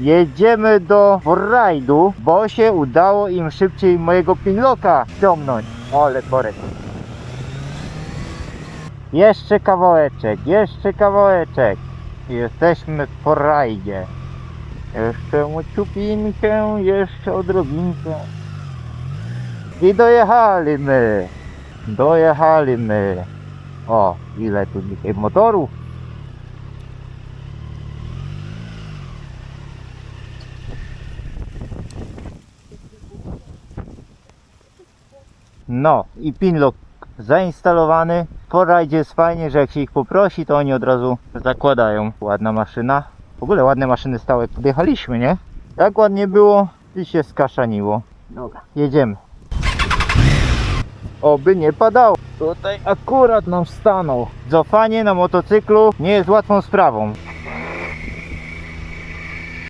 Jedziemy do rajdu, bo się udało im szybciej mojego pinlocka ściągnąć. Ale korek. Jeszcze kawałeczek, jeszcze kawałeczek. Jesteśmy w rajdzie. Jeszcze uciupinkę, jeszcze odrobinkę. I dojechali my. Dojechali my. O, ile tu dzisiaj motorów. No i pinlock zainstalowany. Po rajdzie jest fajnie, że jak się ich poprosi, to oni od razu zakładają. Ładna maszyna. W ogóle ładne maszyny stałe. Podjechaliśmy, nie? Jak ładnie było i się skaszaniło. Dobra, jedziemy. Oby nie padało. Tutaj akurat nam stanął. Cofanie na motocyklu nie jest łatwą sprawą.